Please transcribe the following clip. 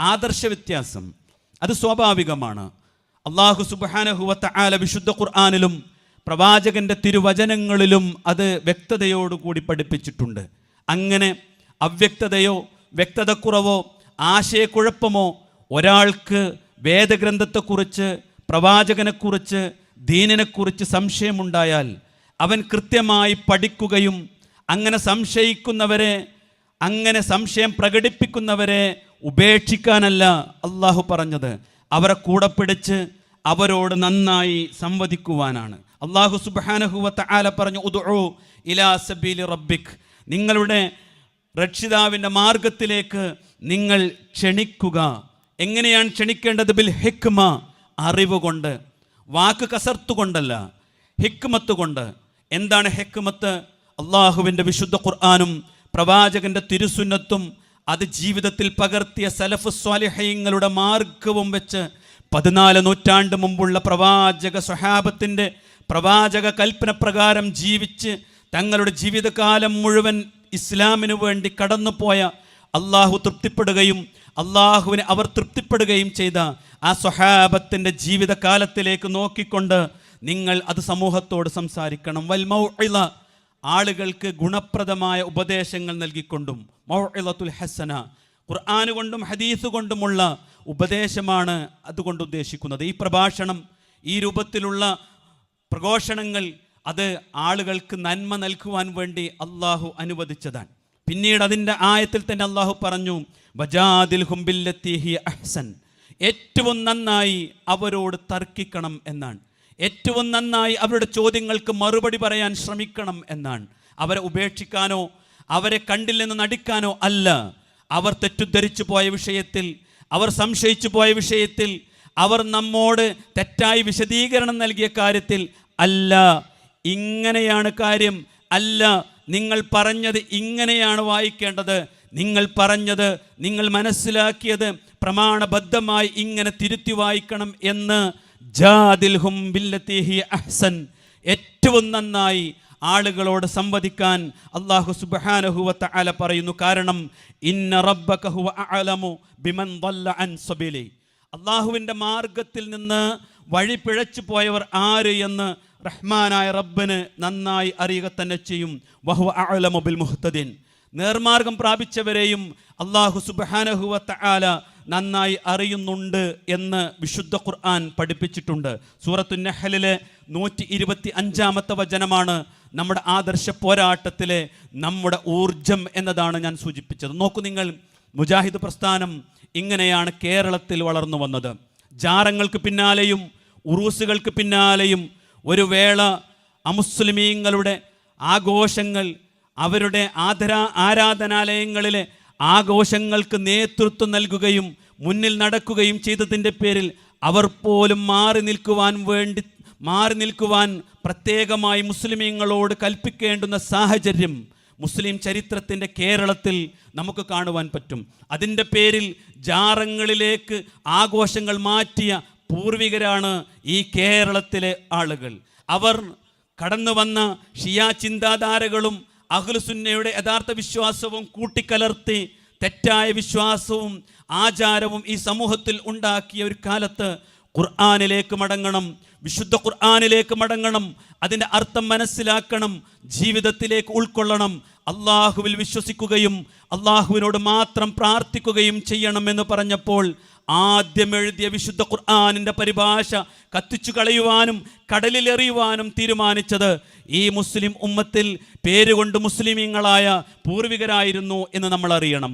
ആദർശ വ്യത്യാസം അത് സ്വാഭാവികമാണ്. അള്ളാഹു സുബാനഹുവത്ത ആല വിശുദ്ധ ഖുർആാനിലും പ്രവാചകന്റെ തിരുവചനങ്ങളിലും അത് വ്യക്തതയോടുകൂടി പഠിപ്പിച്ചിട്ടുണ്ട്. അങ്ങനെ അവ്യക്തതയോ വ്യക്തതക്കുറവോ ആശയക്കുഴപ്പമോ ഒരാൾക്ക് വേദഗ്രന്ഥത്തെക്കുറിച്ച് പ്രവാചകനെക്കുറിച്ച് ദീനിനെക്കുറിച്ച് സംശയമുണ്ടായാൽ അവൻ കൃത്യമായി പഠിക്കുകയും അങ്ങനെ സംശയിക്കുന്നവരെ അങ്ങനെ സംശയം പ്രകടിപ്പിക്കുന്നവരെ ഉപേക്ഷിക്കാനല്ല അള്ളാഹു പറഞ്ഞത്. അവരെ കൂടെ പിടിച്ച് അവരോട് നന്നായി സംവദിക്കുവാനാണ്. അള്ളാഹു സുബാനഹുവത്ത ആല പറഞ്ഞു ഉദുഉ ഇലാ സബീലി റബ്ബിക്. നിങ്ങളുടെ രക്ഷിതാവിന്റെ മാർഗത്തിലേക്ക് നിങ്ങൾ ക്ഷണിക്കുക. എങ്ങനെയാണ് ക്ഷണിക്കേണ്ടത്? ബിൽ ഹിക്മ അറിവ് കൊണ്ട്. വാക്ക് കസർത്തുകൊണ്ടല്ല ഹിക്മത്ത് കൊണ്ട്. എന്താണ് ഹെക്മത്ത്? അള്ളാഹുവിന്റെ വിശുദ്ധ ഖുർആാനും പ്രവാചകന്റെ തിരുസുന്നത്തും അത് ജീവിതത്തിൽ പകർത്തിയ സലഫ് സ്വാലിഹയങ്ങളുടെ മാർഗവും വെച്ച് പതിനാല് നൂറ്റാണ്ട് മുമ്പുള്ള പ്രവാചക സ്വഹാബത്തിന്റെ പ്രവാചക കൽപ്പന പ്രകാരം ജീവിച്ച് തങ്ങളുടെ ജീവിതകാലം മുഴുവൻ ഇസ്ലാമിനു വേണ്ടി കടന്നുപോയ അള്ളാഹു തൃപ്തിപ്പെടുകയും അള്ളാഹുവിനെ അവർ തൃപ്തിപ്പെടുകയും ചെയ്ത ആ സ്വഹാബത്തിന്റെ ജീവിതകാലത്തിലേക്ക് നോക്കിക്കൊണ്ട് നിങ്ങൾ അത് സമൂഹത്തോട് സംസാരിക്കണം. വൽമൗഇള ആളുകൾക്ക് ഗുണപ്രദമായ ഉപദേശങ്ങൾ നൽകിക്കൊണ്ടും മൗഇലത്തുൽ ഹസന ഖുർആൻ കൊണ്ടും ഹദീസ് കൊണ്ടുമുള്ള ഉപദേശമാണ് അതുകൊണ്ട് ഉദ്ദേശിക്കുന്നത്. ഈ പ്രഭാഷണം ഈ രൂപത്തിലുള്ള പ്രഘോഷണങ്ങൾ അത് ആളുകൾക്ക് നന്മ നൽകുവാൻ വേണ്ടി അള്ളാഹു അനുവദിച്ചതാണ്. പിന്നീട് അതിന്റെ ആയത്തിൽ തന്നെ അള്ളാഹു പറഞ്ഞു ബജാദിൽ ഹുംബില്ലത്തി ഹുംബില്ലത്തിഹി അഹ്സൻ. ഏറ്റവും നന്നായി അവരോട് തർക്കിക്കണം എന്നാണ്. ഏറ്റവും നന്നായി അവരുടെ ചോദ്യങ്ങൾക്ക് മറുപടി പറയാൻ ശ്രമിക്കണം എന്നാണ്. അവരെ ഉപേക്ഷിക്കാനോ അവരെ കണ്ടില്ലെന്ന് നടിക്കാനോ അല്ല. അവർ തെറ്റുദ്ധരിച്ചു പോയ വിഷയത്തിൽ അവർ സംശയിച്ചു പോയ വിഷയത്തിൽ അവർ നമ്മോട് തെറ്റായി വിശദീകരണം നൽകിയ കാര്യത്തിൽ അല്ല. ഇങ്ങനെയാണ് കാര്യം. അല്ല നിങ്ങൾ പറഞ്ഞത് ഇങ്ങനെയാണ് വായിക്കേണ്ടത്. നിങ്ങൾ പറഞ്ഞത് നിങ്ങൾ മനസ്സിലാക്കിയത് പ്രമാണബദ്ധമായി ഇങ്ങനെ തിരുത്തി വായിക്കണം എന്ന് അഹ്സൻ. ഏറ്റവും നന്നായി ആളുകളോട് സംവദിക്കാൻ അള്ളാഹു സുബ്ഹാനഹുവത്ത അല പറയുന്നു. കാരണം ഇന്ന ബിമൻ അൻ സബിലി. അള്ളാഹുവിന്റെ മാർഗത്തിൽ നിന്ന് വഴി പിഴച്ചു പോയവർ ആര് എന്ന് റഹ്മാനായ റബ്ബിന് നന്നായി അറിയുക തന്നെ ചെയ്യും. വഹു അഅലമു ബിൽ മുഹ്തദിൻ. നേർമാർഗം പ്രാപിച്ചവരെയും അള്ളാഹു സുബ്ഹാനഹുവത്ത ആല നന്നായി അറിയുന്നുണ്ട് എന്ന് വിശുദ്ധ ഖുർആൻ പഠിപ്പിച്ചിട്ടുണ്ട്. സൂറത്തു നഹലിലെ നൂറ്റി ഇരുപത്തി അഞ്ചാമത്തെ വചനമാണ് നമ്മുടെ ആദർശ പോരാട്ടത്തിലെ നമ്മുടെ ഊർജം എന്നതാണ് ഞാൻ സൂചിപ്പിച്ചത്. നോക്കൂ നിങ്ങൾ മുജാഹിദ് പ്രസ്ഥാനം ഇങ്ങനെയാണ് കേരളത്തിൽ വളർന്നു വന്നത്. ജാറങ്ങൾക്ക് പിന്നാലെയും ഉറൂസുകൾക്ക് പിന്നാലെയും ഒരു വേള അമുസ്ലിമീങ്ങളുടെ ആഘോഷങ്ങൾ അവരുടെ ആദരാ ആരാധനാലയങ്ങളിലെ ആഘോഷങ്ങൾക്ക് നേതൃത്വം നൽകുകയും മുന്നിൽ നടക്കുകയും ചെയ്തതിന്റെ പേരിൽ അവർ പോലും മാറി നിൽക്കുവാൻ വേണ്ടി മാറി നിൽക്കുവാൻ പ്രത്യേകമായി മുസ്ലിമീങ്ങളോട് കൽപ്പിക്കേണ്ടുന്ന സാഹചര്യം മുസ്ലിം ചരിത്രത്തിന്റെ കേരളത്തിൽ നമുക്ക് കാണുവാൻ പറ്റും. അതിന്റെ പേരിൽ ജാറങ്ങളിലേക്ക് ആഘോഷങ്ങൾ മാറ്റിയ പൂർവികരാണ് ഈ കേരളത്തിലെ ആളുകൾ. അവർ കടന്നു വന്ന ഷിയാ ചിന്താധാരകളും അഹ്ലുസുന്നയുടെ യഥാർത്ഥ വിശ്വാസവും കൂട്ടിക്കലർത്തി തെറ്റായ വിശ്വാസവും ആചാരവും ഈ സമൂഹത്തിൽ ഉണ്ടാക്കിയ ഒരു കാലത്ത് ഖുർആാനിലേക്ക് മടങ്ങണം വിശുദ്ധ ഖുർആാനിലേക്ക് മടങ്ങണം അതിന്റെ അർത്ഥം മനസ്സിലാക്കണം ജീവിതത്തിലേക്ക് ഉൾക്കൊള്ളണം അള്ളാഹുവിൽ വിശ്വസിക്കുകയും അള്ളാഹുവിനോട് മാത്രം പ്രാർത്ഥിക്കുകയും ചെയ്യണമെന്ന് പറഞ്ഞപ്പോൾ ആദ്യം എഴുതിയ വിശുദ്ധ ഖുർആാനിന്റെ പരിഭാഷ കത്തിച്ചു കളയുവാനും കടലിലെറിയുവാനും തീരുമാനിച്ചത് ഈ മുസ്ലിം ഉമ്മത്തിൽ പേരുകൊണ്ട് മുസ്ലിമീങ്ങളായ പൂർവികരായിരുന്നു എന്ന് നമ്മൾ അറിയണം.